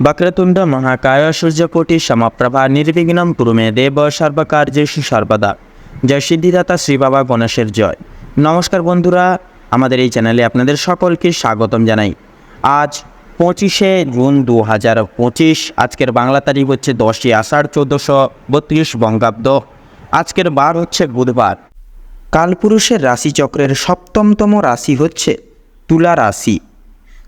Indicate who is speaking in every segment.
Speaker 1: వక్రతుండ మహాకాయ সূর্যকোটি সমপ্রভা নির্বিঘ্নম কুরুমে দেব সর্বকার্যেষু সর্বদা জয় সিদ্ধিদাতা শ্রী বাবা গণেশের জয় নমস্কার বন্ধুরা আমাদের এই চ্যানেলে আপনাদের সকলকে স্বাগতম জানাই আজ পঁচিশে জুন দু হাজার পঁচিশ আজকের বাংলা তারিখ হচ্ছে দশই আষাঢ় চোদ্দোশো বত্রিশ বঙ্গাব্দ আজকের বার হচ্ছে বুধবার কালপুরুষের রাশিচক্রের সপ্তমতম রাশি হচ্ছে তুলা রাশি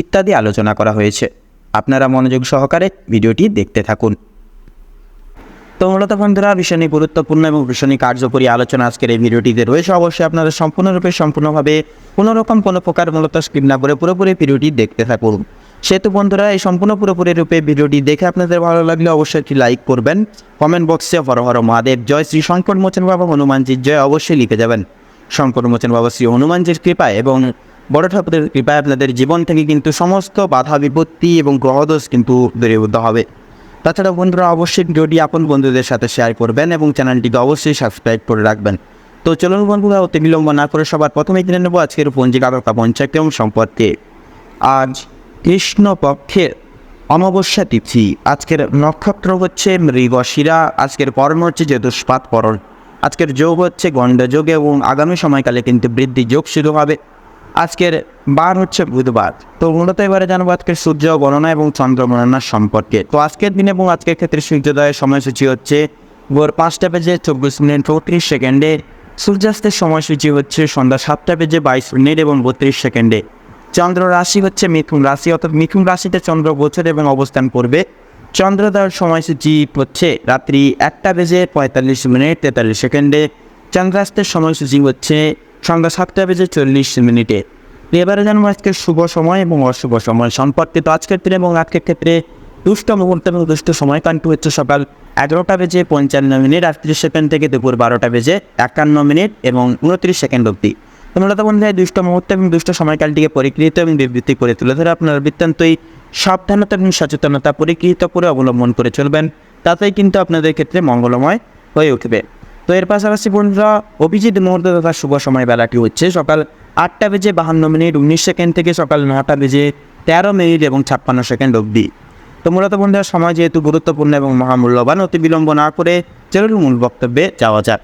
Speaker 1: ইত্যাদি আলোচনা করা হয়েছে। আপনারা মনোযোগ সহকারে ভিডিওটি দেখতে থাকুন। তো মূলত বন্ধুরা ভীষণই গুরুত্বপূর্ণ এবং ভীষণই কার্যকরী আলোচনা আজকের এই ভিডিওটিতে রয়েছে। অবশ্যই আপনারা সম্পূর্ণরূপে, সম্পূর্ণভাবে কোনো রকম কোনো প্রকার মূলত স্ক্রিন না করে পুরোপুরি ভিডিওটি দেখতে থাকুন। সেহেতু বন্ধুরা, এই সম্পূর্ণ পুরোপুরি রূপে ভিডিওটি দেখে আপনাদের ভালো লাগলে অবশ্যই একটি লাইক করবেন। কমেন্ট বক্সে হর হর মহাদেব জয় শ্রী শঙ্কর মোচন বাবা হনুমানজির জয় অবশ্যই লিখে যাবেন। শঙ্কর মোচন বাবা শ্রী হনুমানজির কৃপায় এবং বড় ঠাকুরের কৃপায় আপনাদের জীবন থেকে কিন্তু সমস্ত বাধা, বিপত্তি এবং গ্রহদোষ কিন্তু দূরীভূত হবে। তাছাড়া বন্ধুরা, অবশ্যই ভিডিওটি আপন বন্ধুদের সাথে শেয়ার করবেন এবং চ্যানেলটিকে অবশ্যই সাবস্ক্রাইব করে রাখবেন। তো চলুন বন্ধুরা অতি বিলম্ব না করে সবার প্রথমে জেনে নেব আজকের পঞ্জিকারকা পঞ্চাক্রম সম্পর্কে আজ কৃষ্ণপক্ষের অমাবস্যা তিথি। আজকের নক্ষত্র হচ্ছে মৃগশিরা। আজকের কর্ম হচ্ছে চতুষ্পাত করণ। আজকের যোগ হচ্ছে গণ্ডযোগ এবং আগামী সময়কালে কিন্তু বৃদ্ধি যোগ শুরু হবে। আজকের বার হচ্ছে বুধবার। তো মূলত এবারে জানব আজকের সূর্য গণনা এবং চন্দ্র গণনা সম্পর্কে। তো আজকের দিন এবং আজকের ক্ষেত্রে সূর্যোদয়ের সময়সূচি হচ্ছে ভোর পাঁচটা বেজে চব্বিশ মিনিট চৌত্রিশ সেকেন্ডে, সূর্যাস্তের সময়সূচি হচ্ছে সন্ধ্যা সাতটা বেজে বাইশ মিনিট এবং বত্রিশ সেকেন্ডে। চন্দ্র রাশি হচ্ছে মিথুন রাশি, অর্থাৎ মিথুন রাশিতে চন্দ্র গোচর এবং অবস্থান করবে। চন্দ্রোদয়ের সময়সূচি হচ্ছে রাত্রি একটা বেজে পঁয়তাল্লিশ মিনিট তেতাল্লিশ সেকেন্ডে। চন্দ্রাস্তের সময়সূচি হচ্ছে সন্ধ্যা সাতটা বেজে চল্লিশ মিনিটে। এবারে জানব আজকের শুভ সময় এবং অশুভ সময়। সম্পর্কে তো আজকের দিনে এবং আজকের ক্ষেত্রে দুষ্ট মুহূর্ত এবং দুষ্ট সময় কান্টু হচ্ছে সকাল এগারোটা বেজে পঞ্চান্ন মিনিট আটত্রিশ সেকেন্ড থেকে দুপুর বারোটা বেজে একান্ন মিনিট এবং উনত্রিশ সেকেন্ড অবধি। মূলত বন্ধুরা দুষ্ট মুহূর্ত এবং দুষ্ট সময়কালটিকে পরিকৃত এবং বিবৃতি করে তুলে ধরে আপনারা বৃত্তান্তই সাবধানতা এবং সচেতনতা পরিকৃত করে অবলম্বন করে চলবেন। তাতেই কিন্তু আপনাদের ক্ষেত্রে মঙ্গলময় হয়ে উঠবে। তো এর পাশাপাশি বন্ধুরা, অভিজিৎ মুহূর্ত তথা শুভ সময় বেলাটি হচ্ছে সকাল আটটা বেজে বাহান্ন মিনিট, উনিশ সেকেন্ড থেকে সকাল নটা বেজে তেরো মিনিট এবং ছাপ্পান্ন সেকেন্ড অবধি। তো মূলত বন্ধুরা, সময় যেহেতু গুরুত্বপূর্ণ এবং মহামূল্যবান, অতি বিলম্ব না করে চলুন মূল বক্তব্যে যাওয়া যাক।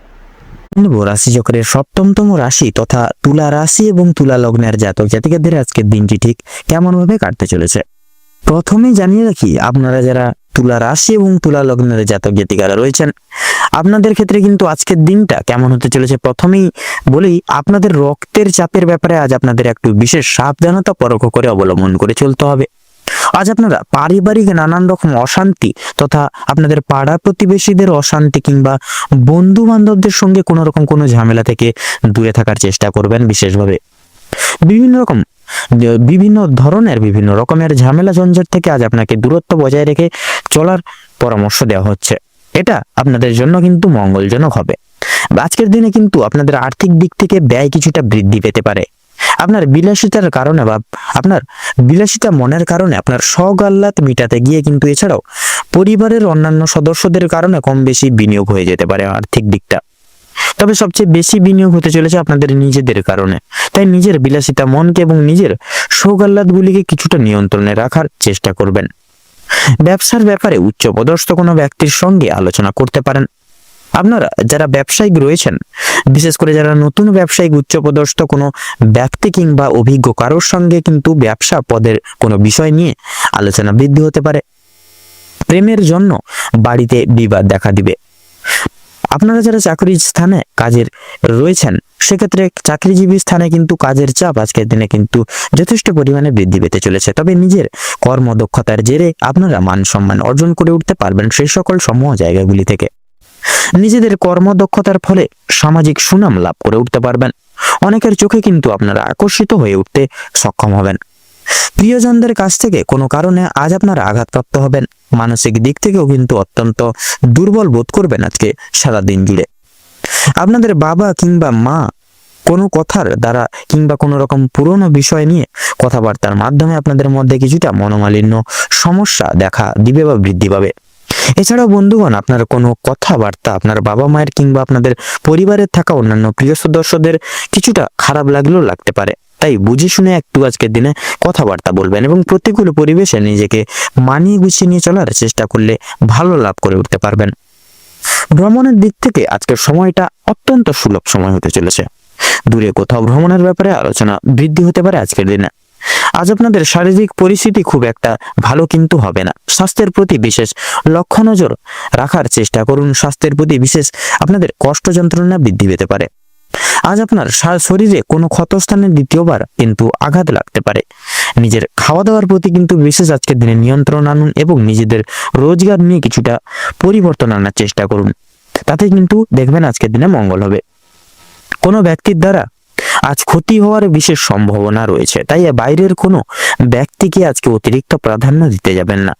Speaker 2: জানব রাশিচক্রের সপ্তমতম রাশি তথা তুলা রাশি এবং তুলা লগ্নের জাতক জাতিকাদের আজকের দিনটি ঠিক কেমন ভাবে কাটতে চলেছে? প্রথমে জানিয়ে রাখি, আপনারা যারা তুলা রাশি এবং তুলা লগ্নের জাতক জাতিকারা রয়েছেন। আপনাদের ক্ষেত্রে কিন্তু আজকের দিনটা কেমন হতে চলেছে? প্রথমেই বলি, আপনাদের রক্তের চাপের ব্যাপারে আজ আপনাদের একটু বিশেষ সাবধানতা পরোক্ষ করে অবলম্বন করে চলতে হবে। আজ আপনারা পারিবারিক নানান রকম অশান্তি তথা আপনাদের পাড়া প্রতিবেশীদের অশান্তি কিংবা বন্ধু বান্ধবদের সঙ্গে কোনো রকম কোনো ঝামেলা থেকে দূরে থাকার চেষ্টা করবেন বিশেষভাবে। বিভিন্ন রকম, বিভিন্ন ধরনের, বিভিন্ন রকমের ঝামেলা ঝঞ্ঝট থেকে আজ আপনাকে দূরত্ব বজায় রেখে চলার পরামর্শ দেওয়া হচ্ছে। এটা আপনাদের জন্য কিন্তু মঙ্গলজনক হবে। আজকের দিনে কিন্তু আপনাদের আর্থিক দিক থেকে ব্যয় কিছুটা বৃদ্ধি পেতে পারে। আপনার বিলাসিতার কারণে বা আপনার বিলাসিতা মনের কারণে আপনার শখ আহ্লাদ মিটাতে গিয়ে কিন্তু এছাড়াও পরিবারের অন্যান্য সদস্যদের কারণে কম বেশি বিনিয়োগ হয়ে যেতে পারে আর্থিক দিকটা। তবে সবচেয়ে বেশি বিনিয়োগ হতে চলেছে আপনাদের নিজেদের কারণে। তাই নিজের বিলাসিতা মনকে এবং নিজের শোক আহ্লাদগুলিকে কিছুটা নিয়ন্ত্রণে রাখার চেষ্টা করবেন। ব্যবসার ব্যাপারে উচ্চপদস্থ কোনো ব্যক্তির সঙ্গে আলোচনা করতে পারেন। আপনারা যারা ব্যবসায়িক রয়েছেন, বিশেষ করে যারা নতুন ব্যবসায়িক উচ্চপদস্থ কোনো ব্যক্তি কিংবা অভিজ্ঞ কারোর সঙ্গে কিন্তু ব্যবসা পদের কোনো বিষয় নিয়ে আলোচনা বৃদ্ধি হতে পারে। প্রেমের জন্য বাড়িতে বিবাদ দেখা দিবে। আপনারা যারা চাকরির স্থানে কাজের রয়েছেন, সেক্ষেত্রে চাকরিজীবী স্থানে কিন্তু কাজের চাপ আজকের দিনে কিন্তু যথেষ্ট পরিমাণে বৃদ্ধি পেতে চলেছে। তবে নিজের কর্মদক্ষতার জেরে আপনারা মান সম্মান অর্জন করে উঠতে পারবেন সেই সকল সমূহ জায়গাগুলি থেকে। নিজেদের কর্মদক্ষতার ফলে সামাজিক সুনাম লাভ করে উঠতে পারবেন। অনেকের চোখে কিন্তু আপনারা আকর্ষিত হয়ে উঠতে সক্ষম হবেন। প্রিয়জনদের কাছ থেকে কোনো কারণে আজ আপনারা আঘাতপ্রাপ্ত হবেন। মানসিক দিক থেকেও কিন্তু অত্যন্ত দুর্বল বোধ করবেন আজকে সারা দিন জুড়ে। আপনাদের বাবা কিংবা মা কোনো কথার দ্বারা কিংবা কোনো রকম পুরনো বিষয় নিয়ে কথাবার্তার মাধ্যমে আপনাদের মধ্যে কিছুটা মনোমালিন্য সমস্যা দেখা দিবে বা বৃদ্ধি পাবে। এছাড়াও বন্ধুগণ, আপনার কোনো কথাবার্তা আপনার বাবা মায়ের কিংবা আপনাদের পরিবারের থাকা অন্যান্য প্রিয় সদস্যদের কিছুটা খারাপ লাগলেও লাগতে পারে। তাই বুঝে শুনে একটু আজকের দিনে কথাবার্তা বলবেন এবং প্রতিকূল পরিবেশে নিজেকে মানিয়ে গুছিয়ে নিয়ে চলার চেষ্টা করলে ভালো লাভ করে উঠতে পারবেন। ভ্রমণের দিক থেকে আজকের সময়টা অত্যন্ত সুলভ সময় হতে চলেছে। দূরে কোথাও ভ্রমণের ব্যাপারে আলোচনা বৃদ্ধি হতে পারে আজকের দিনে। আজ আপনাদের শারীরিক পরিস্থিতি খুব একটা ভালো কিন্তু হবে না। স্বাস্থ্যের প্রতি বিশেষ লক্ষ্য নজর রাখার চেষ্টা করুন। স্বাস্থ্যের প্রতি বিশেষ আপনাদের কষ্ট যন্ত্রণা বৃদ্ধি পেতে পারে। আজ আপনার শরীরে কোনো ক্ষতস্থানে দ্বিতীয়বার কিন্তু আঘাত লাগতে পারে। নিজের খাওয়া দাওয়ার প্রতি কিন্তু বিশেষ আজকের দিনে নিয়ন্ত্রণ আনুন এবং নিজেদের রোজগার নিয়ে কিছুটা পরিবর্তন আনার চেষ্টা করুন। তাতে কিন্তু দেখবেন আজকের দিনে মঙ্গল হবে। কোনো ব্যক্তির দ্বারা আজ ক্ষতি হওয়ার বিশেষ সম্ভাবনা রয়েছে, তাই বাইরের কোনো ব্যক্তিকে আজকে অতিরিক্ত প্রাধান্য দিতে যাবেন না।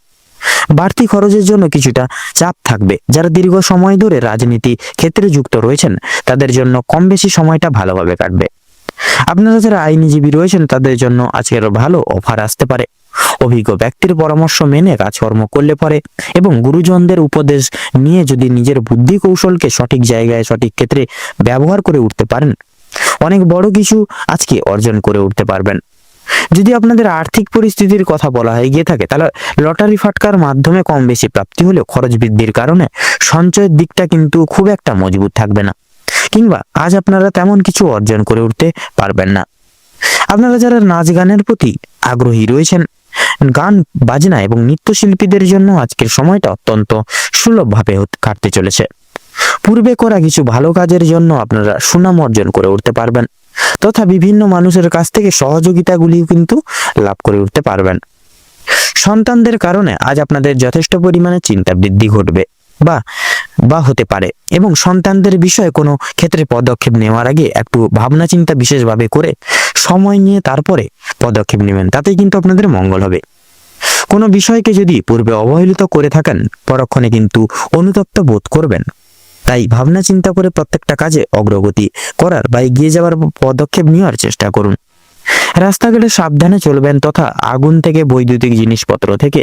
Speaker 2: বাড়তি খরচের জন্য কিছুটা চাপ থাকবে। যারা দীর্ঘ সময় ধরে রাজনীতি ক্ষেত্রে যুক্ত রয়েছেন, তাদের জন্য কম বেশি সময়টা ভালোভাবে কাটবে। আপনারা যারা আইনজীবী রয়েছেন, তাদের জন্য আজকের ভালো অফার আসতে পারে। অভিজ্ঞ ব্যক্তির পরামর্শ মেনে কাজকর্ম করলে পরে এবং গুরুজনদের উপদেশ নিয়ে যদি নিজের বুদ্ধি কৌশলকে সঠিক জায়গায়, সঠিক ক্ষেত্রে ব্যবহার করে উঠতে পারেন, অনেক বড় কিছু আজকে অর্জন করে উঠতে পারবেন। যদি আপনাদের আর্থিক পরিস্থিতির কথা বলা হয়ে, গিয়ে থাকে, তাহলে লটারি ফাটকার মাধ্যমে কম বেশি প্রাপ্তি হলেও খরচ বৃদ্ধির কারণে সঞ্চয়ের দিকটা কিন্তু খুব একটা মজবুত থাকবে না। কিংবা আজ আপনারা তেমন কিছু অর্জন করে উঠতে পারবেন না। আপনারা যারা নাচ গানের প্রতি আগ্রহী রয়েছেন, গান, বাজনা এবং নৃত্যশিল্পীদের জন্য আজকের সময়টা অত্যন্ত সুলভভাবে কাটতে চলেছে। পূর্বে করা কিছু ভালো কাজের জন্য আপনারা সুনাম অর্জন করে উঠতে পারবেন। তথা বিভিন্ন মানুষের কাছ থেকে সহযোগিতাগুলিও কিন্তু লাভ করে উঠতে পারবেন। সন্তানদের কারণে আজ আপনাদের যথেষ্ট পরিমাণে চিন্তা বৃদ্ধি ঘটবে বা বা হতে পারে এবং সন্তানদের বিষয়ে কোনো ক্ষেত্রে পদক্ষেপ নেওয়ার আগে একটু ভাবনা চিন্তা বিশেষভাবে করে সময় নিয়ে তারপরে পদক্ষেপ নেবেন তাতে কিন্তু আপনাদের মঙ্গল হবে। কোনো বিষয়কে যদি পূর্বে অবহেলিত করে থাকেন, পরক্ষণে কিন্তু অনুতপ্ত বোধ করবেন। তাই ভাবনা চিন্তা করে প্রত্যেকটা কাজে অগ্রগতি করার বা এগিয়ে যাওয়ার পদক্ষেপ নেওয়ার চেষ্টা করুন। রাস্তাঘাটে সাবধানে চলবেন তথা আগুন থেকে বৈদ্যুতিক জিনিসপত্র থেকে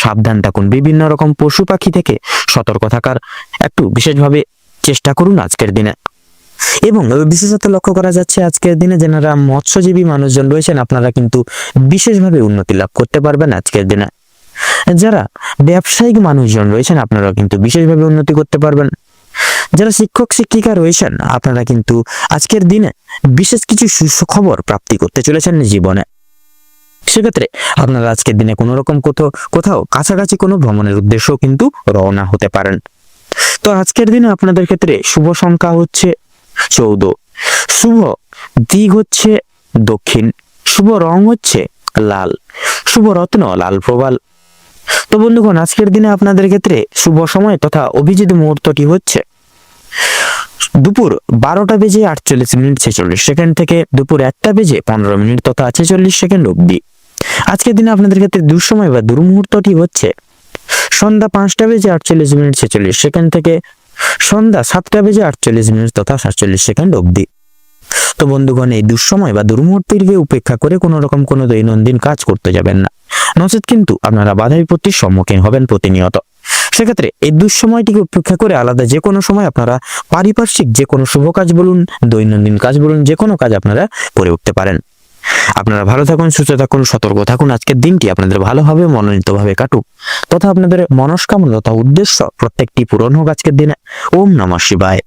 Speaker 2: সাবধান থাকুন। বিভিন্ন রকম পশু পাখি থেকে সতর্ক থাকার একটু বিশেষভাবে চেষ্টা করুন আজকের দিনে। এবং বিশেষত লক্ষ্য করা যাচ্ছে আজকের দিনে যারা মৎস্যজীবী মানুষজন রয়েছেন, আপনারা কিন্তু বিশেষভাবে উন্নতি লাভ করতে পারবেন আজকের দিনে। যারা ব্যবসায়িক মানুষজন রয়েছেন আপনারা কিন্তু বিশেষভাবে উন্নতি করতে পারবেন। যারা শিক্ষক, শিক্ষিকা রয়েছেন, আপনারা কিন্তু আজকের দিনে বিশেষ কিছু সুখবর প্রাপ্তি করতে চলেছেন জীবনে। সেক্ষেত্রে আপনারা আজকের দিনে কোনো রকম কোথাও কোথাও কাছাকাছি কোনো ভ্রমণের উদ্দেশ্যও কিন্তু রওনা হতে পারেন। তো আজকের দিনে আপনাদের ক্ষেত্রে শুভ সংখ্যা হচ্ছে চৌদ্দ। শুভ দিক হচ্ছে দক্ষিণ। শুভ রং হচ্ছে লাল। শুভ রত্ন লাল প্রবাল। তো বন্ধুগণ, আজকের দিনে আপনাদের ক্ষেত্রে শুভ সময় তথা অভিজিৎ মুহূর্তটি হচ্ছে দুপুর বারোটা বেজে আটচল্লিশ মিনিট ছেচল্লিশ সেকেন্ড থেকে দুপুর একটা বেজে পনেরো মিনিট তথা ছেচল্লিশ সেকেন্ড অবধি। আজকের দিনে আপনাদের ক্ষেত্রে দুঃসময় বা দুর্মুহূর্তটি হচ্ছে সন্ধ্যা পাঁচটা বেজে আটচল্লিশ মিনিট ছেচল্লিশ সেকেন্ড থেকে সন্ধ্যা সাতটা বেজে আটচল্লিশ মিনিট তথা সাতচল্লিশ সেকেন্ড অবধি। তো বন্ধুগণ, এই দুঃসময় বা দুর্মুহূর্তটিকে উপেক্ষা করে কোনো রকম কোনো দৈনন্দিন কাজ করতে যাবেন না। নচেত কিন্তু আপনারা বাধা বিপত্তির সম্মুখীন হবেন প্রতিনিয়ত। সেক্ষেত্রে এই দুঃসময়টিকে উপেক্ষা করে আলাদা যে কোনো সময় আপনারা পারিপার্শ্বিক যে কোনো শুভ কাজ বলুন, দৈনন্দিন কাজ বলুন, যে কোনো কাজ আপনারা করে উঠতে পারেন। আপনারা ভালো থাকুন, সুস্থ থাকুন, সতর্ক থাকুন। আজকের দিনটি আপনাদের ভালোভাবে, মনোনীতভাবে কাটুক। তথা আপনাদের মনস্কামনা তথা উদ্দেশ্য প্রত্যেকটি পূরণ হোক আজকের দিনে। ওম নমঃ শিবায়।